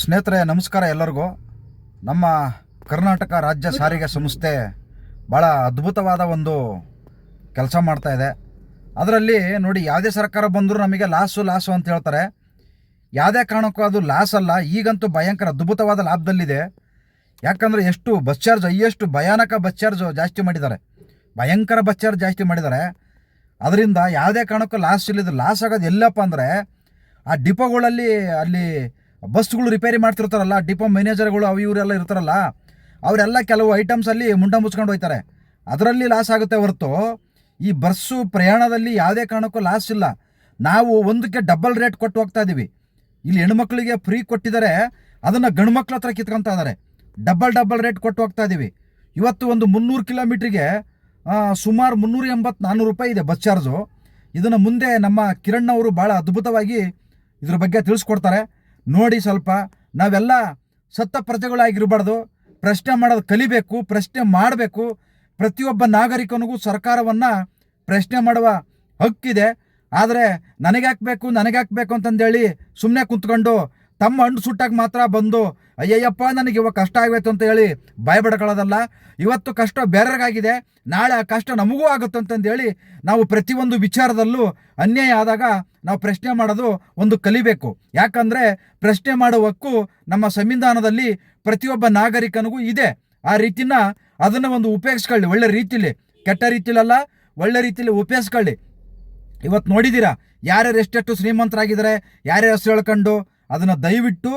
ಸ್ನೇಹಿತರೆ, ನಮಸ್ಕಾರ ಎಲ್ಲರಿಗೂ. ನಮ್ಮ ಕರ್ನಾಟಕ ರಾಜ್ಯ ಸಾರಿಗೆ ಸಂಸ್ಥೆ ಭಾಳ ಅದ್ಭುತವಾದ ಒಂದು ಕೆಲಸ ಮಾಡ್ತಾ ಇದೆ. ಅದರಲ್ಲಿ ನೋಡಿ, ಯಾವುದೇ ಸರ್ಕಾರ ಬಂದರೂ ನಮಗೆ ಲಾಸು ಲಾಸು ಅಂತ ಹೇಳ್ತಾರೆ. ಯಾವುದೇ ಕಾರಣಕ್ಕೂ ಅದು ಲಾಸ್ ಅಲ್ಲ. ಈಗಂತೂ ಭಯಂಕರ ಅದ್ಭುತವಾದ ಲಾಭದಲ್ಲಿದೆ. ಯಾಕಂದರೆ ಎಷ್ಟು ಬಸ್ ಚಾರ್ಜ್, ಹೈಯೆಸ್ಟ್ ಭಯಾನಕ ಬಸ್ ಚಾರ್ಜ್ ಜಾಸ್ತಿ ಮಾಡಿದ್ದಾರೆ. ಭಯಂಕರ ಬಸ್ ಚಾರ್ಜ್ ಜಾಸ್ತಿ ಮಾಡಿದ್ದಾರೆ. ಅದರಿಂದ ಯಾವುದೇ ಕಾರಣಕ್ಕೂ ಲಾಸ್ ಇಲ್ಲಿದ್ದು ಲಾಸ್ ಆಗೋದು ಎಲ್ಲಪ್ಪ ಅಂದರೆ, ಆ ಡಿಪೋಗಳಲ್ಲಿ ಅಲ್ಲಿ ಬಸ್ಗಳು ರಿಪೇರಿ ಮಾಡ್ತಿರ್ತಾರಲ್ಲ, ಡಿಪೋ ಮ್ಯಾನೇಜರ್ಗಳು ಅವು ಇವರೆಲ್ಲ ಇರ್ತಾರಲ್ಲ, ಅವರೆಲ್ಲ ಕೆಲವು ಐಟಮ್ಸಲ್ಲಿ ಮುಂಡ ಮುಚ್ಕೊಂಡು ಹೋಗ್ತಾರೆ ಅದರಲ್ಲಿ ಲಾಸ್ ಆಗುತ್ತೆ ಹೊರತು ಈ ಬಸ್ಸು ಪ್ರಯಾಣದಲ್ಲಿ ಯಾವುದೇ ಕಾರಣಕ್ಕೂ ಲಾಸ್ ಇಲ್ಲ. ನಾವು ಒಂದಕ್ಕೆ ಡಬಲ್ ರೇಟ್ ಕೊಟ್ಟು ಹೋಗ್ತಾ ಇದ್ದೀವಿ ಇಲ್ಲಿ ಹೆಣ್ಮಕ್ಳಿಗೆ ಫ್ರೀ ಕೊಟ್ಟಿದ್ದಾರೆ, ಅದನ್ನು ಗಂಡು ಮಕ್ಳ ಹತ್ರ ಕಿತ್ಕೊತಾ ಇದ್ದಾರೆ. ಡಬಲ್ ಡಬಲ್ ರೇಟ್ ಕೊಟ್ಟು ಹೋಗ್ತಾ ಇದ್ದೀವಿ ಇವತ್ತು ಒಂದು ಮುನ್ನೂರು ಕಿಲೋಮೀಟ್ರಿಗೆ ಸುಮಾರು ಮುನ್ನೂರ ಎಂಬತ್ತು ನಾನ್ನೂರು ರೂಪಾಯಿ ಇದೆ ಬಸ್ ಚಾರ್ಜು. ಇದನ್ನು ಮುಂದೆ ನಮ್ಮ ಕಿರಣ್ ಅವರು ಭಾಳ ಅದ್ಭುತವಾಗಿ ಇದ್ರ ಬಗ್ಗೆ ತಿಳಿಸ್ಕೊಡ್ತಾರೆ. ನೋಡಿ ಸ್ವಲ್ಪ ನಾವೆಲ್ಲ ಸತ್ತ ಪ್ರಜೆಗಳಾಗಿರಬಾರ್ದು. ಪ್ರಶ್ನೆ ಮಾಡೋದು ಕಲಿಬೇಕು, ಪ್ರಶ್ನೆ ಮಾಡಬೇಕು. ಪ್ರತಿಯೊಬ್ಬ ನಾಗರಿಕನಿಗೂ ಸರ್ಕಾರವನ್ನು ಪ್ರಶ್ನೆ ಮಾಡುವ ಹಕ್ಕಿದೆ. ಆದರೆ ನನಗೆ ಹಾಕ್ಬೇಕು ನನಗೆ ಹಾಕ್ಬೇಕು ಅಂತಂದೇಳಿ ಸುಮ್ಮನೆ ಕುಂತ್ಕೊಂಡು ತಮ್ಮ ಹಣ್ಣು ಸುಟ್ಟಾಗ ಮಾತ್ರ ಬಂದು, ಅಯ್ಯಯ್ಯಪ್ಪ, ನನಗೆ ಇವಾಗ ಕಷ್ಟ ಆಗಬೇಕು ಅಂತ ಹೇಳಿ ಭಯಪಡ್ಕೊಳ್ಳೋದಲ್ಲ. ಇವತ್ತು ಕಷ್ಟ ಬೇರೆಗಾಗಿದೆ ನಾಳೆ ಆ ಕಷ್ಟ ನಮಗೂ ಆಗುತ್ತೆ ಅಂತಂದೇಳಿ ನಾವು ಪ್ರತಿಯೊಂದು ವಿಚಾರದಲ್ಲೂ ಅನ್ಯಾಯ ಆದಾಗ ನಾವು ಪ್ರಶ್ನೆ ಮಾಡೋದು ಒಂದು ಕಲಿಬೇಕು. ಯಾಕಂದರೆ ಪ್ರಶ್ನೆ ಮಾಡುವ ಹಕ್ಕು ನಮ್ಮ ಸಂವಿಧಾನದಲ್ಲಿ ಪ್ರತಿಯೊಬ್ಬ ನಾಗರಿಕನಿಗೂ ಇದೆ. ಆ ರೀತಿನ ಅದನ್ನು ಒಂದು ಉಪಯೋಗಿಸ್ಕೊಳ್ಳಿ. ಒಳ್ಳೆ ರೀತಿಲಿ. ಕೆಟ್ಟ ರೀತಿಲಲ್ಲ, ಒಳ್ಳೆ ರೀತಿಲಿ ಉಪಯೋಗಿಸ್ಕೊಳ್ಳಿ. ಇವತ್ತು ನೋಡಿದ್ದೀರಾ? ಯಾರ್ಯಾರು ಎಷ್ಟೆಷ್ಟು ಶ್ರೀಮಂತರಾಗಿದ್ದಾರೆ, ಯಾರ್ಯಾರು ಹೆಸರು ಹೇಳ್ಕೊಂಡು ಅದನ್ನು ದಯವಿಟ್ಟು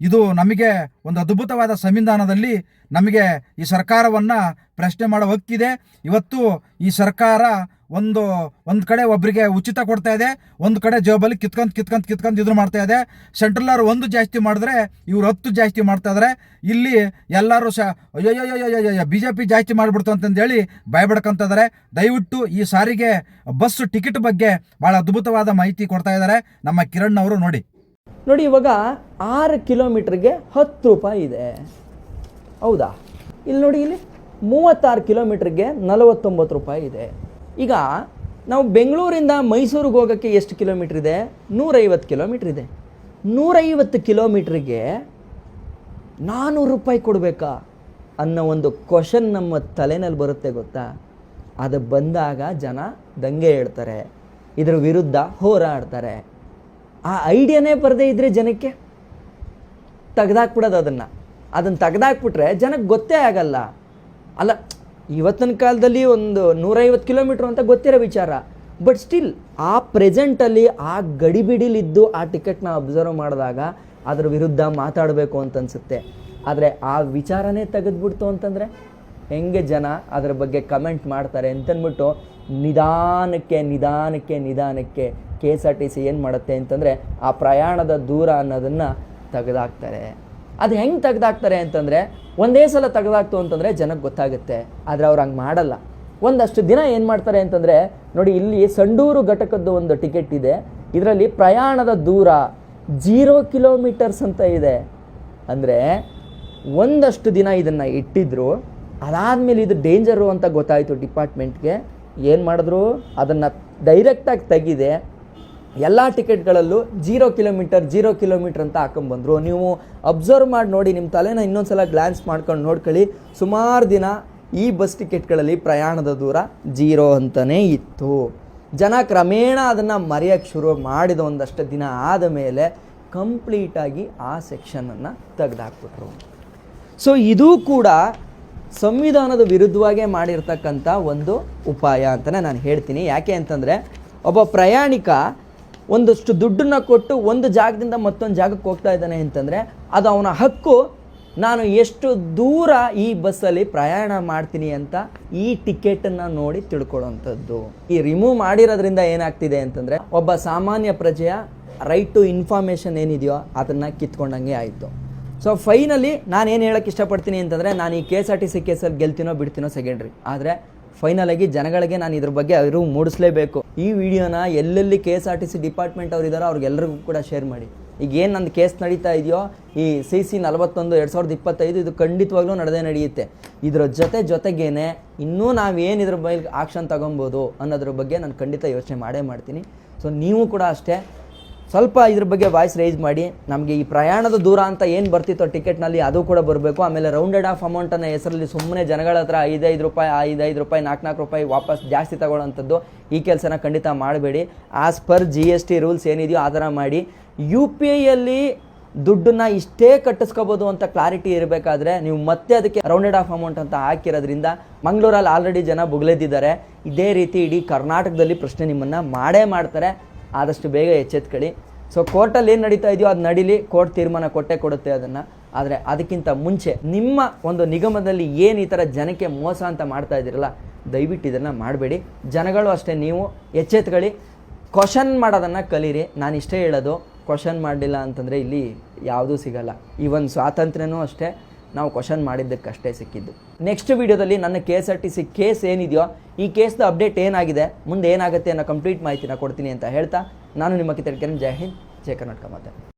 ಇದು ನಮಗೆ ಒಂದು ಅದ್ಭುತವಾದ ಸಂವಿಧಾನದಲ್ಲಿ ನಮಗೆ ಈ ಸರ್ಕಾರವನ್ನು ಪ್ರಶ್ನೆ ಮಾಡೋ ಹಕ್ಕಿದೆ. ಇವತ್ತು ಈ ಸರ್ಕಾರ ಒಂದು ಒಂದು ಕಡೆ ಒಬ್ಬರಿಗೆ ಉಚಿತ ಕೊಡ್ತಾ ಇದೆ, ಒಂದು ಕಡೆ ಜೇಬಲ್ಲಿ ಕಿತ್ಕೊಂಡು ಕಿತ್ಕೊಂತ ಕಿತ್ಕೊಂಡು ಇದ್ರು ಮಾಡ್ತಾ ಇದೆ. ಸೆಂಟ್ರಲ್ ಒಂದು ಜಾಸ್ತಿ ಮಾಡಿದ್ರೆ ಇವ್ರು ಹತ್ತು ಜಾಸ್ತಿ ಮಾಡ್ತಾ ಇದ್ದಾರೆ ಇಲ್ಲಿ ಎಲ್ಲರೂ ಸ ಅಯ್ಯೋ ಬಿ ಜೆ ಪಿ ಜಾಸ್ತಿ ಮಾಡಿಬಿಡ್ತು ಅಂತಂದೇಳಿ ಭಯಪಡ್ಕೊಂತ ಇದ್ದಾರೆ ದಯವಿಟ್ಟು ಈ ಸಾರಿಗೆ ಬಸ್ ಟಿಕೆಟ್ ಬಗ್ಗೆ ಭಾಳ ಅದ್ಭುತವಾದ ಮಾಹಿತಿ ಕೊಡ್ತಾ ಇದ್ದಾರೆ ನಮ್ಮ ಕಿರಣ್ ಅವರು ನೋಡಿ. ನೋಡಿ ಇವಾಗ ಆರು ಕಿಲೋಮೀಟ್ರಿಗೆ ಹತ್ತು ರೂಪಾಯಿ ಇದೆ. ಹೌದಾ? ಇಲ್ಲಿ ನೋಡಿ ಇಲ್ಲಿ ಮೂವತ್ತಾರು ಕಿಲೋಮೀಟ್ರಿಗೆ ನಲವತ್ತೊಂಬತ್ತು ರೂಪಾಯಿ ಇದೆ. ಈಗ ನಾವು ಬೆಂಗಳೂರಿಂದ ಮೈಸೂರಿಗೆ ಹೋಗೋಕ್ಕೆ ಎಷ್ಟು ಕಿಲೋಮೀಟ್ರ್ ಇದೆ? ನೂರೈವತ್ತು ಕಿಲೋಮೀಟ್ರ್ ಇದೆ. ನೂರೈವತ್ತು ಕಿಲೋಮೀಟ್ರಿಗೆ ನಾನ್ನೂರು ರೂಪಾಯಿ ಕೊಡಬೇಕಾ? ಅನ್ನೋ ಒಂದು ಕ್ವಶನ್ ನಮ್ಮ ತಲೆನಲ್ಲಿ ಬರುತ್ತೆ ಗೊತ್ತಾ? ಅದು ಬಂದಾಗ ಜನ ದಂಗೆ ಹೇಳ್ತಾರೆ. ಇದರ ವಿರುದ್ಧ ಹೋರಾಡ್ತಾರೆ. ಆ ಐಡಿಯಾನೇ ಬರದೇ ಇದ್ದರೆ ಜನಕ್ಕೆ ತೆಗ್ದಾಕ್ಬಿಡೋದು ಅದನ್ನು. ಅದನ್ನು ತೆಗ್ದಾಕ್ಬಿಟ್ರೆ ಜನಕ್ಕೆ ಗೊತ್ತೇ ಆಗಲ್ಲ. ಅಲ್ಲ, ಇವತ್ತಿನ ಕಾಲದಲ್ಲಿ ಒಂದು ನೂರೈವತ್ತು ಕಿಲೋಮೀಟ್ರ್ ಅಂತ ಗೊತ್ತಿರೋ ವಿಚಾರ. ಬಟ್ ಸ್ಟಿಲ್ ಆ ಪ್ರೆಸೆಂಟಲ್ಲಿ ಆ ಗಡಿಬಿಡಿಲಿದ್ದು ಆ ಟಿಕೆಟ್ನ ಅಬ್ಸರ್ವ್ ಮಾಡಿದಾಗ ಅದ್ರ ವಿರುದ್ಧ ಮಾತಾಡಬೇಕು ಅಂತ ಅನ್ಸುತ್ತೆ. ಆದರೆ ಆ ವಿಚಾರನೇ ತೆಗೆದ್ಬಿಡ್ತು ಅಂತಂದರೆ ಹೆಂಗೆ ಜನ ಅದರ ಬಗ್ಗೆ ಕಮೆಂಟ್ ಮಾಡ್ತಾರೆ ಅಂತಂದ್ಬಿಟ್ಟು ನಿಧಾನಕ್ಕೆ ನಿಧಾನಕ್ಕೆ ನಿಧಾನಕ್ಕೆ K S R T C ಏನು ಮಾಡುತ್ತೆ ಅಂತಂದರೆ ಆ ಪ್ರಯಾಣದ ದೂರ ಅನ್ನೋದನ್ನು ತೆಗೆದಾಕ್ತಾರೆ. ಅದು ಹೆಂಗೆ ತೆಗೆದಾಕ್ತಾರೆ ಅಂತಂದರೆ ಒಂದೇ ಸಲ ತೆಗೆದಾಕ್ತು ಅಂತಂದರೆ ಜನಕ್ಕೆ ಗೊತ್ತಾಗುತ್ತೆ, ಆದರೆ ಅವ್ರು ಹಂಗೆ ಮಾಡಲ್ಲ. ಒಂದಷ್ಟು ದಿನ ಏನು ಮಾಡ್ತಾರೆ ಅಂತಂದರೆ, ನೋಡಿ ಇಲ್ಲಿ ಸಂಡೂರು ಘಟಕದ್ದು ಒಂದು ಟಿಕೆಟ್ ಇದೆ, ಇದರಲ್ಲಿ ಪ್ರಯಾಣದ ದೂರ ಜೀರೋ ಕಿಲೋಮೀಟರ್ಸ್ ಅಂತ ಇದೆ. ಅಂದರೆ ಒಂದಷ್ಟು ದಿನ ಇದನ್ನು ಇಟ್ಟಿದ್ರು, ಅದಾದಮೇಲೆ ಇದು ಡೇಂಜರು ಅಂತ ಗೊತ್ತಾಯಿತು ಡಿಪಾರ್ಟ್ಮೆಂಟ್ಗೆ. ಏನು ಮಾಡಿದ್ರು? ಅದನ್ನು ಡೈರೆಕ್ಟಾಗಿ ತೆಗಿದೆ ಎಲ್ಲ ಟಿಕೆಟ್ಗಳಲ್ಲೂ ಜೀರೋ ಕಿಲೋಮೀಟರ್ ಜೀರೋ ಕಿಲೋಮೀಟರ್ ಅಂತ ಹಾಕೊಂಬಂದರು ನೀವು ಅಬ್ಸರ್ವ್ ಮಾಡಿ ನೋಡಿ ನಿಮ್ಮ ತಲೆನ ಇನ್ನೊಂದು ಸಲ ಗ್ಲ್ಯಾನ್ಸ್ ಮಾಡ್ಕೊಂಡು ನೋಡ್ಕೊಳ್ಳಿ. ಸುಮಾರು ದಿನ ಈ ಬಸ್ ಟಿಕೆಟ್ಗಳಲ್ಲಿ ಪ್ರಯಾಣದ ದೂರ ಜೀರೋ ಅಂತಲೇ ಇತ್ತು. ಜನ ಕ್ರಮೇಣ ಅದನ್ನು ಮರೆಯೋಕ್ಕೆ ಶುರು ಮಾಡಿದ ಒಂದಷ್ಟು ದಿನ ಆದ ಮೇಲೆ ಕಂಪ್ಲೀಟಾಗಿ ಆ ಸೆಕ್ಷನನ್ನು ತೆಗೆದಾಕ್ಬಿಟ್ರು. ಸೊ ಇದು ಕೂಡ ಸಂವಿಧಾನದ ವಿರುದ್ಧವಾಗೇ ಮಾಡಿರ್ತಕ್ಕಂಥ ಒಂದು ಉಪಾಯ ಅಂತಲೇ ನಾನು ಹೇಳ್ತೀನಿ. ಯಾಕೆ ಅಂತಂದರೆ ಒಬ್ಬ ಪ್ರಯಾಣಿಕ ಒಂದಷ್ಟು ದುಡ್ಡನ್ನು ಕೊಟ್ಟು ಒಂದು ಜಾಗದಿಂದ ಮತ್ತೊಂದು ಜಾಗಕ್ಕೆ ಹೋಗ್ತಾ ಇದ್ದಾನೆ ಅಂತಂದರೆ ಅದು ಅವನ ಹಕ್ಕು. ನಾನು ಎಷ್ಟು ದೂರ ಈ ಬಸ್ಸಲ್ಲಿ ಪ್ರಯಾಣ ಮಾಡ್ತೀನಿ ಅಂತ ಈ ಟಿಕೆಟನ್ನು ನೋಡಿ ತಿಳ್ಕೊಳ್ಳೋವಂಥದ್ದು ಈ ರಿಮೂವ್ ಮಾಡಿರೋದ್ರಿಂದ ಏನಾಗ್ತಿದೆ ಅಂತಂದರೆ ಒಬ್ಬ ಸಾಮಾನ್ಯ ಪ್ರಜೆಯ ರೈಟ್ ಟು ಇನ್ಫಾರ್ಮೇಷನ್ ಏನಿದೆಯೋ ಅದನ್ನು ಕಿತ್ಕೊಂಡಂಗೆ ಆಯಿತು. ಸೊ ಫೈನಲಿ ನಾನು ಏನು ಹೇಳಕ್ಕೆ ಇಷ್ಟಪಡ್ತೀನಿ ಅಂತಂದರೆ, ನಾನು ಈ K S R T C ಕೇಸಲ್ಲಿ ಗೆಲ್ತೀನೋ ಬಿಡ್ತೀನೋ ಸೆಕೆಂಡ್ರಿ ಆದರೆ ಫೈನಲಾಗಿ ಜನಗಳಿಗೆ ನಾನು ಇದ್ರ ಬಗ್ಗೆ ಅರಿವು ಮೂಡಿಸಲೇಬೇಕು. ಈ ವಿಡಿಯೋನ ಎಲ್ಲೆಲ್ಲಿ K S R T C department ಅವ್ರು ಅವ್ರಿಗೆಲ್ಲರಿಗೂ ಕೂಡ ಶೇರ್ ಮಾಡಿ. ಈಗ ಏನು ನನ್ನ ಕೇಸ್ ನಡೀತಾ ಇದೆಯೋ, ಈ ಸಿ ಸಿ ನಲವತ್ತೊಂದು, ಎರಡು ಸಾವಿರದ ಇಪ್ಪತ್ತೈದು ಇದು ಖಂಡಿತವಾಗ್ಲೂ ನಡೆದೇ ನಡೆಯುತ್ತೆ. ಇದರ ಜೊತೆ ಜೊತೆಗೇನೆ, ಇನ್ನೂ ನಾವೇನು ಇದ್ರ ಬಗ್ಗೆ ಆಕ್ಷನ್ ತಗೊಬೋದು ಅನ್ನೋದ್ರ ಬಗ್ಗೆ ನಾನು ಖಂಡಿತ ಯೋಚನೆ ಮಾಡೇ ಮಾಡ್ತೀನಿ. ಸೊ ನೀವು ಕೂಡ ಅಷ್ಟೇ ಸ್ವಲ್ಪ ಇದ್ರ ಬಗ್ಗೆ ವಾಯ್ಸ್ ರೈಸ್ ಮಾಡಿ. ನಮಗೆ ಈ ಪ್ರಯಾಣದ ದೂರ ಅಂತ ಏನು ಬರ್ತಿತ್ತೋ ಟಿಕೆಟ್ನಲ್ಲಿ ಅದು ಕೂಡ ಬರಬೇಕು. ಆಮೇಲೆ ರೌಂಡೆಡ್ ಆಫ್ ಅಮೌಂಟನ್ನು ಹೆಸರಲ್ಲಿ ಸುಮ್ಮನೆ ಜನಗಳ ಹತ್ರ ಐದೈದು ರೂಪಾಯಿ ಐದೈದು ರೂಪಾಯಿ ನಾಲ್ಕು ನಾಲ್ಕು ರೂಪಾಯಿ ವಾಪಸ್ ಜಾಸ್ತಿ ತಗೊಳ್ಳೋಂಥದ್ದು ಈ ಕೆಲಸನ ಖಂಡಿತ ಮಾಡಬೇಡಿ. As per G S T rules ಏನಿದೆಯೋ ಆ ಥರ ಮಾಡಿ. ಯು ಪಿ ಐಯಲ್ಲಿ ದುಡ್ಡನ್ನ ಇಷ್ಟೇ ಕಟ್ಟಿಸ್ಕೋಬೋದು ಅಂತ ಕ್ಲಾರಿಟಿ ಇರಬೇಕಾದ್ರೆ ನೀವು ಮತ್ತೆ ಅದಕ್ಕೆ ರೌಂಡೆಡ್ ಆಫ್ ಅಮೌಂಟ್ ಅಂತ ಹಾಕಿರೋದ್ರಿಂದ ಮಂಗಳೂರಲ್ಲಿ ಆಲ್ರೆಡಿ ಜನ ಬುಗ್ಲೆದ್ದಿದ್ದಾರೆ ಇದೇ ರೀತಿ ಇಡೀ ಕರ್ನಾಟಕದಲ್ಲಿ ಪ್ರಶ್ನೆ ನಿಮ್ಮನ್ನು ಮಾಡೇ ಮಾಡ್ತಾರೆ. ಆದಷ್ಟು ಬೇಗ ಎಚ್ಚೆತ್ಕೊಳ್ಳಿ. ಸೊ ಕೋರ್ಟಲ್ಲಿ ಏನು ನಡೀತಾ ಇದೆಯೋ ಅದು ನಡೀಲಿ. ಕೋರ್ಟ್ ತೀರ್ಮಾನ ಕೊಟ್ಟೆ ಕೊಡುತ್ತೆ ಅದನ್ನು. ಆದರೆ ಅದಕ್ಕಿಂತ ಮುಂಚೆ ನಿಮ್ಮ ಒಂದು ನಿಗಮದಲ್ಲಿ ಏನು ಈ ಥರ ಜನಕ್ಕೆ ಮೋಸ ಅಂತ ಮಾಡ್ತಾ ಇದ್ದೀರಲ್ಲ, ದಯವಿಟ್ಟು ಇದನ್ನು ಮಾಡಬೇಡಿ. ಜನಗಳು ಅಷ್ಟೇ ನೀವು ಎಚ್ಚೆತ್ಕೊಳ್ಳಿ. ಕ್ವಶನ್ ಮಾಡೋದನ್ನು ಕಲೀರಿ. ನಾನು ಇಷ್ಟೇ ಹೇಳೋದು. ಕ್ವಶನ್ ಮಾಡಲಿಲ್ಲ ಅಂತಂದರೆ ಇಲ್ಲಿ ಯಾವುದೂ ಸಿಗಲ್ಲ. ಈವನ್ ಸ್ವಾತಂತ್ರ್ಯನೂ ಅಷ್ಟೇ. ನಾವು ಕ್ವಶನ್ ಮಾಡಿದ್ದಕ್ಕಷ್ಟೇ ಸಿಕ್ಕಿದ್ದು. ನೆಕ್ಸ್ಟ್ ವಿಡಿಯೋದಲ್ಲಿ ನನ್ನ K S R T C case ಏನಿದೆಯೋ, ಈ ಕೇಸ್ದ ಅಪ್ಡೇಟ್ ಏನಾಗಿದೆ, ಮುಂದೆ ಏನಾಗುತ್ತೆ ಅನ್ನೋ ಕಂಪ್ಲೀಟ್ ಮಾಹಿತಿನ ಕೊಡ್ತೀನಿ ಅಂತ ಹೇಳ್ತಾ, ನಾನು ನಿಮ್ಮ ಕಿತ್ತಡಿಕೆ ಜೈ ಹಿಂದ್, ಜೈ ಕರ್ನಾಟಕ ಮಾತೆ.